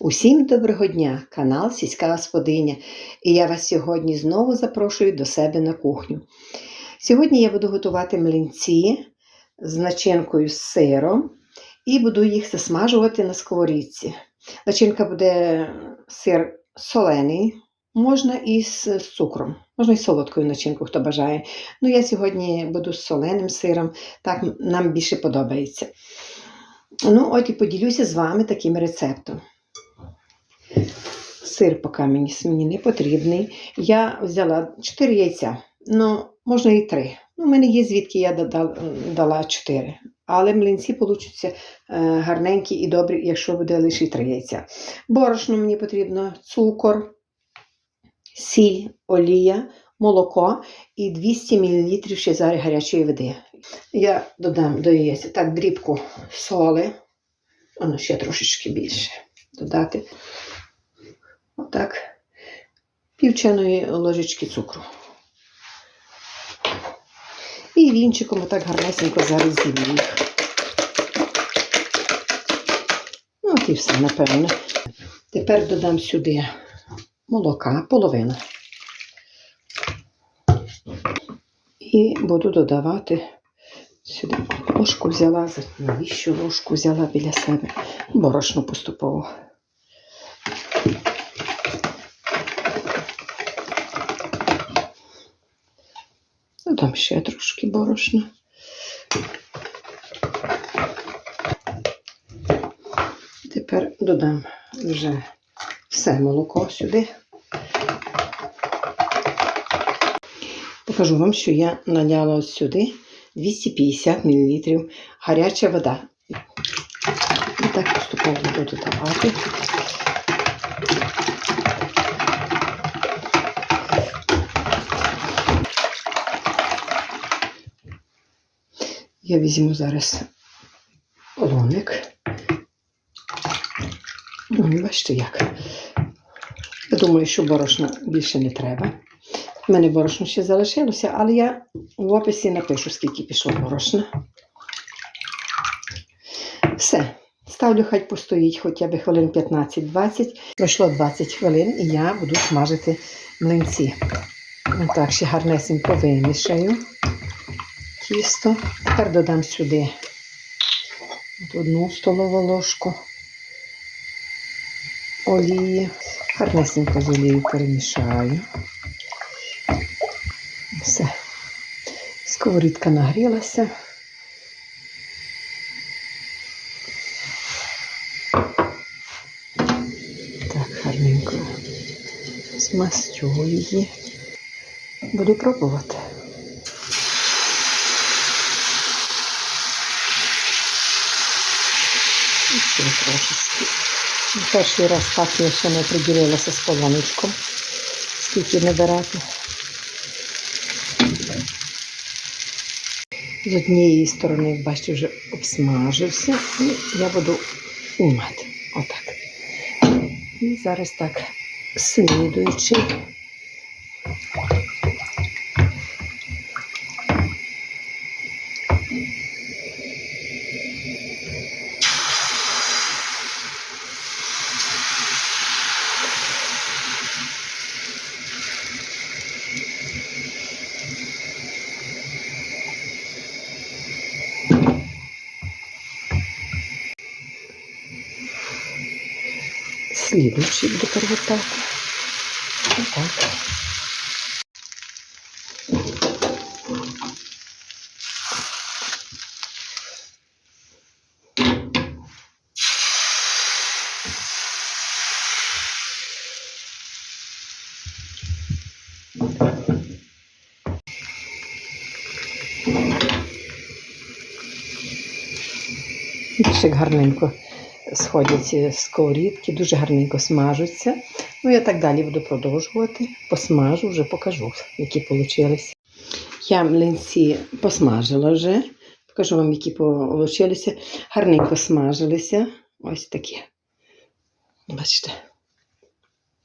Усім доброго дня, канал Сільська Господиня. І я вас сьогодні знову запрошую до себе на кухню. Сьогодні я буду готувати млинці з начинкою з сиром і буду їх засмажувати на сковорідці. Начинка буде сир солений, можна і з цукром, можна і солодкою начинкою, хто бажає. Ну, я сьогодні буду з соленим сиром, так нам більше подобається. Ну, от і поділюся з вами таким рецептом. Сир поки мені, мені не потрібний. Я взяла 4 яйця, ну, можна і 3. Ну, у мене є звідки я дала 4. Але млинці получаться е, гарненькі і добрі, якщо буде лише 3 яйця. Борошно мені потрібно, цукор, сіль, олія, молоко і 200 мл ще зараз гарячої води. Я додам до яєць так дрібку соли, воно ще трошечки більше додати. Отак, пів чайної ложечки цукру. І вінчиком отак гарнесенько зараз зілю їх. Ну, от і все, напевно. Тепер додам сюди молока, половину. І буду додавати сюди ложку взяла, навіщо ложку взяла біля себе, борошно поступово. Додам ще трошки борошна. Тепер додам вже все молоко сюди. Покажу вам, що я наляла сюди 250 мл гаряча вода. І так поступово буду додавати. Я візьму зараз лоник. Ну, бачите як. Я думаю, що борошна більше не треба. У мене борошно ще залишилося, але я в описі напишу, скільки пішло борошна. Все. Ставлю, хай постоїть хоча б хвилин 15-20. Пройшло 20 хвилин і я буду смажити млинці. Так, ще гарнесенько вимішаю тісто. Тепер додам сюди одну столову ложку олії. Гарнесенько з олією перемішаю. Все. Сковорідка нагрілася. Так, гарненько змастю її. Буду пробувати. Ще трошечки. Перший раз так я ще не приділилася з полоничком, скільки набирати. З однієї сторони, як бачите, вже обсмажився, і я буду знімати. Отак. І зараз так слідуючи. Слідуючий буду перевертати. Отак. Більше гарненько сходять сковорідки, дуже гарненько смажуться. Ну, я так далі буду продовжувати. Посмажу, вже покажу, які вийшли. Я млинці посмажила вже. Покажу вам, які вийшли. Гарненько смажилися. Ось такі. Бачите.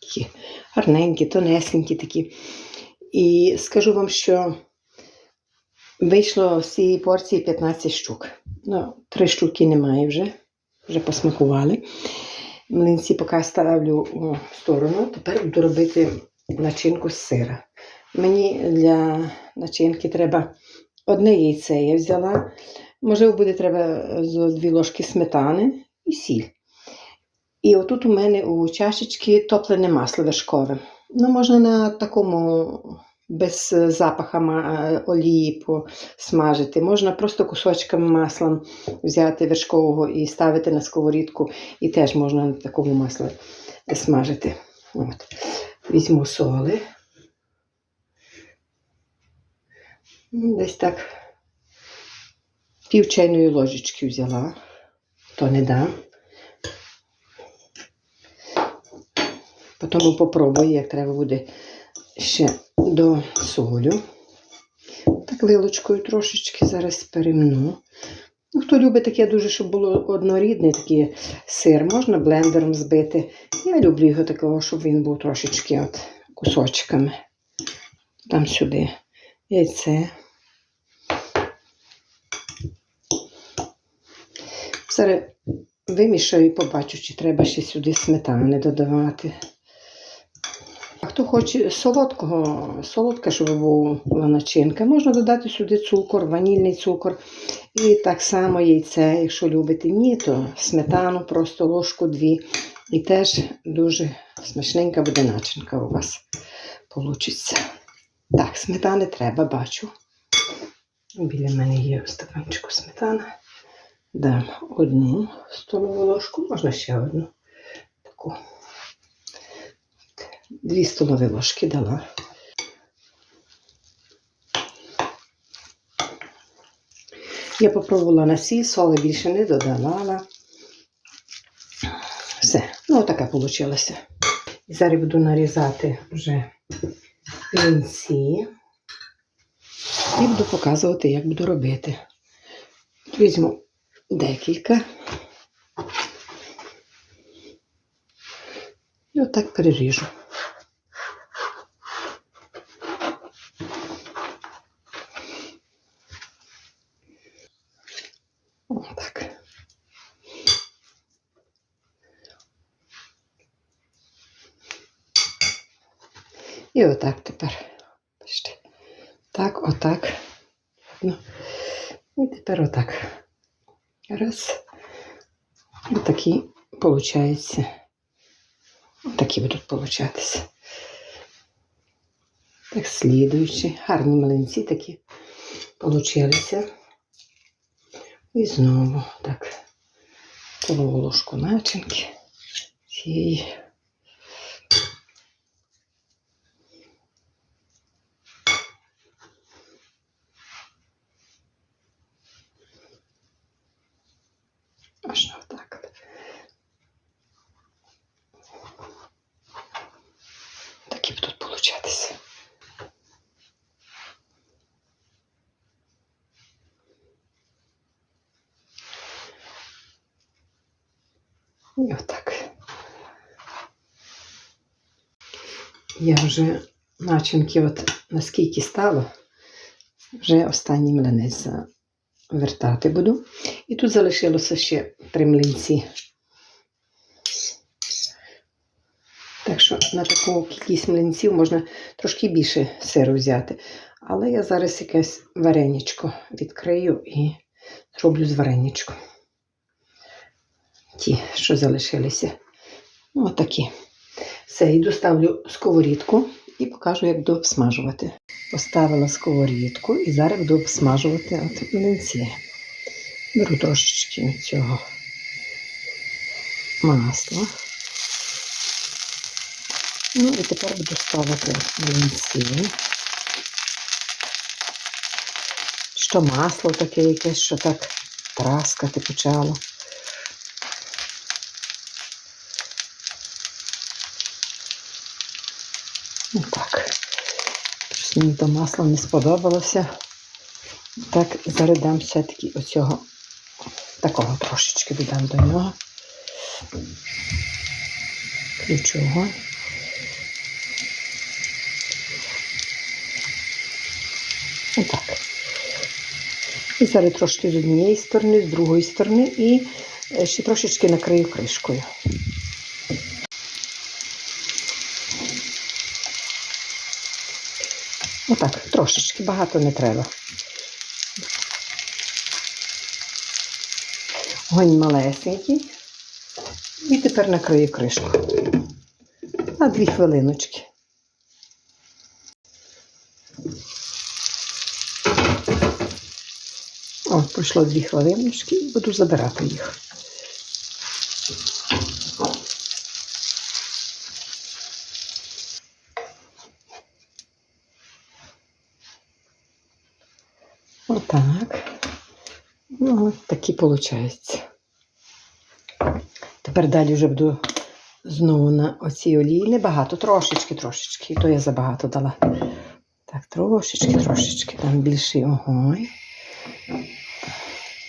Такі гарненькі, тонесенькі такі. І скажу вам, що вийшло з цієї порції 15 штук. Ну, три штуки немає вже вже посмакували. Млинці поки ставлю у сторону. Тепер буду робити начинку з сира. Мені для начинки треба одне яйце я взяла. Можливо, буде треба дві ложки сметани і сіль. І отут у мене у чашечці топлене масло вершкове. Ну, можна на такому без запаха олії посмажити. Можна просто кусочками масла взяти вершкового і ставити на сковорідку, і теж можна на такому маслі смажити. От. Візьму соли. Ну, Десь так пів чайної ложечки взяла, то не дам. Потім попробую, як треба буде ще до солю. Так вилочкою трошечки зараз перемну. Ну, хто любить таке дуже, щоб було однорідний такий сир, можна блендером збити. Я люблю його такого, щоб він був трошечки от кусочками. Там сюди яйце. Зараз вимішаю і побачу, чи треба ще сюди сметани додавати. Хто хоче солодкого, солодка, щоб була начинка, можна додати сюди цукор, ванільний цукор. І так само яйце, якщо любите ні, то сметану просто ложку дві. І теж дуже смачненька буде начинка у вас получиться. Так, сметани треба, бачу. Біля мене є стаканчику сметана. Дам одну столову ложку, можна ще одну. Таку. Дві столові ложки дала. Я попробувала на сіль, соли більше не додавала. Все, ну така вийшла. І зараз буду нарізати вже лінці. І буду показувати, як буду робити. Візьму декілька. І отак переріжу. Отак. І отак тепер. Бачите. Так, отак. Ну, і тепер отак. Раз. І такі получаються. Такі будуть получатися. Так, слідуючи. Гарні млинці такі получилися. І знову так. Ложку начинки. Цієї. Аж отак. Такі будуть получатися. І отак. Я вже начинки, от наскільки стало, вже останній млинець завертати буду. І тут залишилося ще три млинці. Так що на таку кількість млинців можна трошки більше сиру взяти. Але я зараз якесь вареничко відкрию і зроблю з вареничком. Ті, що залишилися. Ну, отакі. Все, йду ставлю сковорідку і покажу, як буду обсмажувати. Поставила сковорідку і зараз буду обсмажувати от млинці. Беру трошечки цього масла. Ну і тепер буду ставити млинці. Що масло таке якесь, що так траскати почало. Ну так. Щось мені то масло не сподобалося. Так, зараз дам все-таки оцього такого трошечки додам до нього. Включу огонь. Отак. І зараз трошки з однієї сторони, з другої сторони і е, ще трошечки накрию кришкою. Отак, трошечки, багато не треба. Огонь малесенький. І тепер накрию кришку. На дві хвилиночки. О, пройшло дві хвилиночки і буду забирати їх. Отак. Ну, от такі виходить. Тепер далі вже буду знову на оцій олії. Небагато, трошечки, трошечки. І то я забагато дала. Так, трошечки, трошечки. Там більший огонь.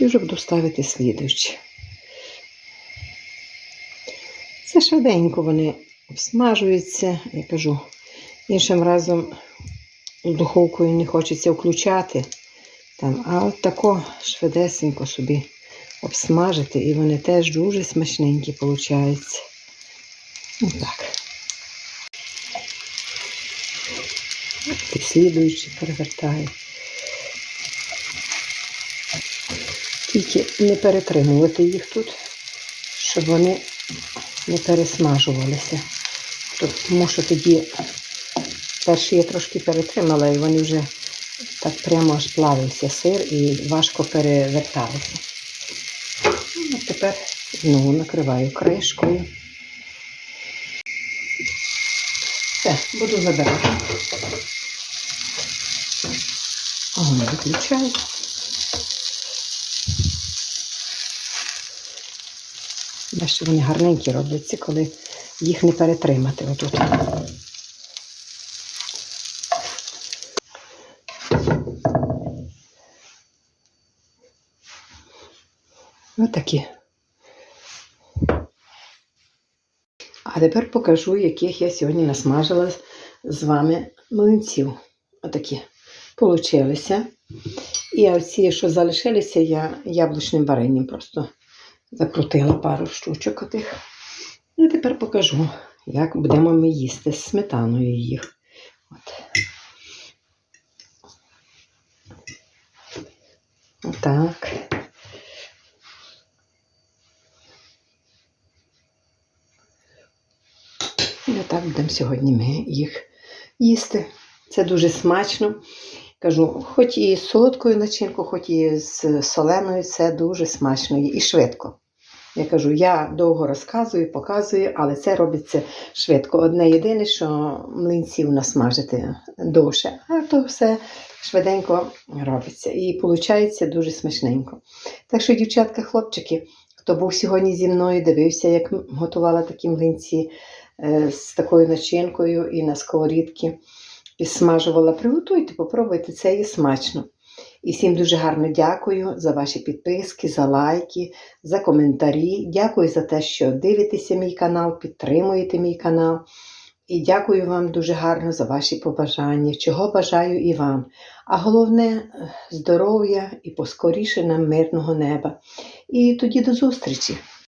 І вже буду ставити слідуючі. Це швиденько вони обсмажуються. Я кажу, іншим разом духовкою не хочеться включати. Там, а от тако швидесенько собі обсмажити, і вони теж дуже смачненькі получаються. Отак. І слідуючи перевертаю. Тільки не перетримувати їх тут, щоб вони не пересмажувалися. Тому що тоді перші я трошки перетримала, і вони вже так прямо аж плавився сир і важко переверталися. Ну, тепер знову накриваю кришкою. Все, буду забирати. Огонь виключаю. Бачите, вони гарненькі робляться, коли їх не перетримати отут. Отакі. А тепер покажу, яких я сьогодні насмажила з вами млинців. Отакі получилися. І оці, що залишилися, я яблучним варенням просто закрутила пару штучок отих. І тепер покажу, як будемо ми їсти з сметаною їх. От. Отак. І отак будемо сьогодні ми їх їсти. Це дуже смачно. Кажу, хоч і з солодкою начинкою, хоч і з соленою, це дуже смачно і швидко. Я кажу, я довго розказую, показую, але це робиться швидко. Одне єдине, що млинців насмажити довше, а то все швиденько робиться. І виходить дуже смачненько. Так що, дівчатка, хлопчики, хто був сьогодні зі мною, дивився, як готувала такі млинці з такою начинкою і на сковорідці підсмажувала, приготуйте, попробуйте, це є смачно. І всім дуже гарно дякую за ваші підписки, за лайки, за коментарі. Дякую за те, що дивитеся мій канал, підтримуєте мій канал. І дякую вам дуже гарно за ваші побажання, чого бажаю і вам. А головне здоров'я і поскоріше нам мирного неба. І тоді до зустрічі!